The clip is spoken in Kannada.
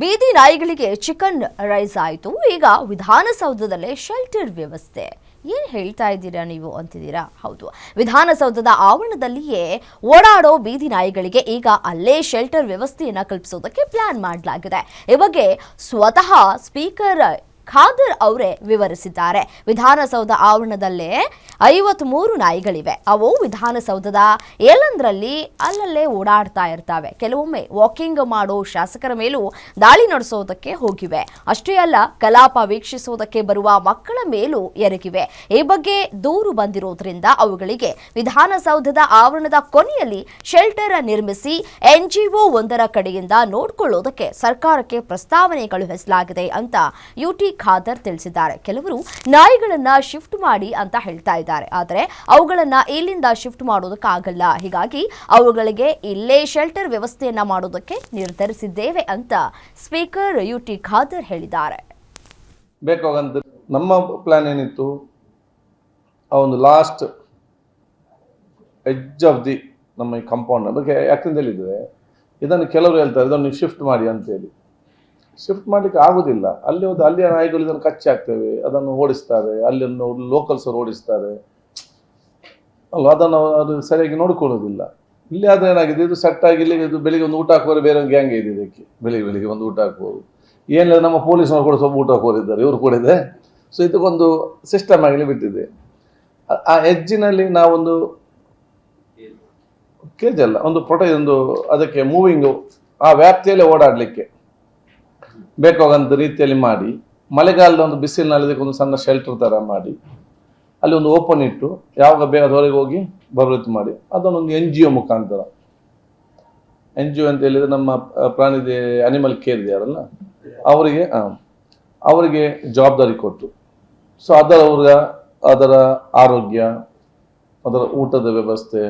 ಬೀದಿ ನಾಯಿಗಳಿಗೆ ಚಿಕನ್ ರೈಸ್ ಆಯಿತು. ಈಗ ವಿಧಾನಸೌಧದಲ್ಲೇ ಶೆಲ್ಟರ್ ವ್ಯವಸ್ಥೆ. ಏನು ಹೇಳ್ತಾ ಇದ್ದೀರಾ ನೀವು ಅಂತಿದ್ದೀರಾ? ಹೌದು. ವಿಧಾನಸೌಧದ ಆವರಣದಲ್ಲಿಯೇ ಓಡಾಡೋ ಬೀದಿ ನಾಯಿಗಳಿಗೆ ಈಗ ಅಲ್ಲೇ ಶೆಲ್ಟರ್ ವ್ಯವಸ್ಥೆಯನ್ನು ಕಲ್ಪಿಸೋದಕ್ಕೆ ಪ್ಲಾನ್ ಮಾಡಲಾಗಿದೆ. ಈ ಸ್ವತಃ ಸ್ಪೀಕರ್ ಖಾದರ್ ಅವರೇ ವಿವರಿಸಿದ್ದಾರೆ. ವಿಧಾನಸೌಧ ಆವರಣದಲ್ಲೇ ಐವತ್ಮೂರು ನಾಯಿಗಳಿವೆ. ಅವು ವಿಧಾನಸೌಧದ ಏಲಂದ್ರಲ್ಲಿ ಅಲ್ಲಲ್ಲೇ ಓಡಾಡ್ತಾ ಇರ್ತವೆ. ಕೆಲವೊಮ್ಮೆ ವಾಕಿಂಗ್ ಮಾಡೋ ಶಾಸಕರ ಮೇಲೂ ದಾಳಿ ನಡೆಸೋದಕ್ಕೆ ಹೋಗಿವೆ. ಅಷ್ಟೇ ಅಲ್ಲ, ಕಲಾಪ ವೀಕ್ಷಿಸೋದಕ್ಕೆ ಬರುವ ಮಕ್ಕಳ ಮೇಲೂ ಎರಗಿವೆ. ಈ ಬಗ್ಗೆ ದೂರು ಬಂದಿರೋದ್ರಿಂದ ಅವುಗಳಿಗೆ ವಿಧಾನಸೌಧದ ಆವರಣದ ಕೊನೆಯಲ್ಲಿ ಶೆಲ್ಟರ್ ನಿರ್ಮಿಸಿ ಎನ್ಜಿಒ ಒಂದರ ಕಡೆಯಿಂದ ನೋಡಿಕೊಳ್ಳೋದಕ್ಕೆ ಸರ್ಕಾರಕ್ಕೆ ಪ್ರಸ್ತಾವನೆ ಕಳುಹಿಸಲಾಗಿದೆ ಅಂತ ಯುಟಿ ಖಾದರ್ ತಿಳಿಸಿದ್ದಾರೆ. ಕೆಲವರು ನಾಯಿಗಳನ್ನ ಶಿಫ್ಟ್ ಮಾಡಿ ಅಂತ ಹೇಳ್ತಾ ಇದ್ದಾರೆ. ಆದರೆ ಅವುಗಳನ್ನ ಇಲ್ಲಿಂದ ಶಿಫ್ಟ್ ಮಾಡೋದಕ್ಕಾಗಲ್ಲ. ಹೀಗಾಗಿ ಅವುಗಳಿಗೆ ಇಲ್ಲೇ ಶೆಲ್ಟರ್ ವ್ಯವಸ್ಥೆಯನ್ನ ಮಾಡೋದಕ್ಕೆ ನಿರ್ಧರಿಸಿದ್ದೇವೆ ಅಂತ ಸ್ಪೀಕರ್ ಯುಟಿ ಖಾದರ್ ಹೇಳಿದ್ದಾರೆ. ಬೇಕಾಗಂತ ನಮ್ಮ ಪ್ಲಾನ್ ಏನಿತ್ತು? ಆ ಒಂದು ಲಾಸ್ಟ್ ಎಡ್ಜ್ ಆಫ್ ದಿ ನಮ್ಮ ಈ ಕಾಂಪೌಂಡ್ ಬಗ್ಗೆ ಯಾಕಂತ ಹೇಳಿದರೆ ಇದನ್ನು ಕೆಲವರು ಹೇಳ್ತಾರೆ, ಇದನ್ನು ಶಿಫ್ಟ್ ಮಾಡಿ ಅಂತೇಳಿ ಶಿಫ್ಟ್ ಮಾಡಲಿಕ್ಕೆ ಆಗೋದಿಲ್ಲ. ಅಲ್ಲಿ ಒಂದು ಅಲ್ಲಿಯ ನಾಯಿಗಳು ಇದನ್ನು ಕಚ್ಚಿ ಹಾಕ್ತೇವೆ, ಅದನ್ನು ಓಡಿಸ್ತಾರೆ, ಅಲ್ಲಿಯನ್ನು ಲೋಕಲ್ಸ್ ಓಡಿಸ್ತಾರೆ. ಅಲ್ವಾ ಅದನ್ನು ಅದು ಸರಿಯಾಗಿ ನೋಡ್ಕೊಳ್ಳೋದಿಲ್ಲ ಇಲ್ಲಿ ಆದರೆ ಏನಾಗಿದೆ, ಇದು ಸೆಟ್ ಆಗಿ ಇಲ್ಲಿ ಇದು ಬೆಳಿಗ್ಗೆ ಒಂದು ಊಟ ಹಾಕುವರೆ ಬೇರೆ ಒಂದು ಗ್ಯಾಂಗ್ ಇದೆ ಇದಕ್ಕೆ. ಬೆಳಿಗ್ಗೆ ಬೆಳಿಗ್ಗೆ ಒಂದು ಊಟ ಹಾಕುವವರು. ಏನಿಲ್ಲ, ನಮ್ಮ ಪೊಲೀಸ್ನವರು ಕೂಡ ಸ್ವಲ್ಪ ಊಟ ಹಾಕೋರಿದ್ದಾರೆ ಇವರು ಕೂಡ ಇದೆ. ಸೊ ಇದಕ್ಕೊಂದು ಸಿಸ್ಟಮ್ ಆಗಲಿ ಬಿಟ್ಟಿದೆ. ಆ- ಆ ಎಜ್ಜಿನಲ್ಲಿ ನಾವೊಂದು ಕೇಜ್ ಅಲ್ಲ, ಒಂದು ಪ್ರೊಟೆ ಒಂದು ಅದಕ್ಕೆ ಮೂವಿಂಗು ಆ ವ್ಯಾಪ್ತಿಯಲ್ಲೇ ಓಡಾಡಲಿಕ್ಕೆ. ಬೇಕಾಗಂತ ರೀತಿಯಲ್ಲಿ ಮಾಡಿ, ಮಳೆಗಾಲದ ಒಂದು ಬಿಸಿಲಿನಲ್ಲಿ ಒಂದು ಸಣ್ಣ ಶೆಲ್ಟರ್ ಥರ ಮಾಡಿ, ಅಲ್ಲಿ ಒಂದು ಓಪನ್ ಇಟ್ಟು ಯಾವಾಗ ಬೇಗ ಅದರವರೆಗೆ ಹೋಗಿ ಬರಲಿತ್ತು ಮಾಡಿ. ಅದನ್ನೊಂದು ಎನ್ ಜಿ ಒ ಮುಖಾಂತರ. ಎನ್ ಜಿ ಒ ಅಂತ ಹೇಳಿದ್ರೆ ನಮ್ಮ ಪ್ರಾಣಿದೆ ಪ್ರಾಣಿ ಅನಿಮಲ್ ಕೇರ್ ಯಾರಲ್ಲ? ಅವರಿಗೆ ಅವರಿಗೆ ಜವಾಬ್ದಾರಿ ಕೊಟ್ಟು. ಸೊ ಅದರ ಅವ್ರ, ಅದರ ಆರೋಗ್ಯ, ಅದರ ಊಟದ ವ್ಯವಸ್ಥೆ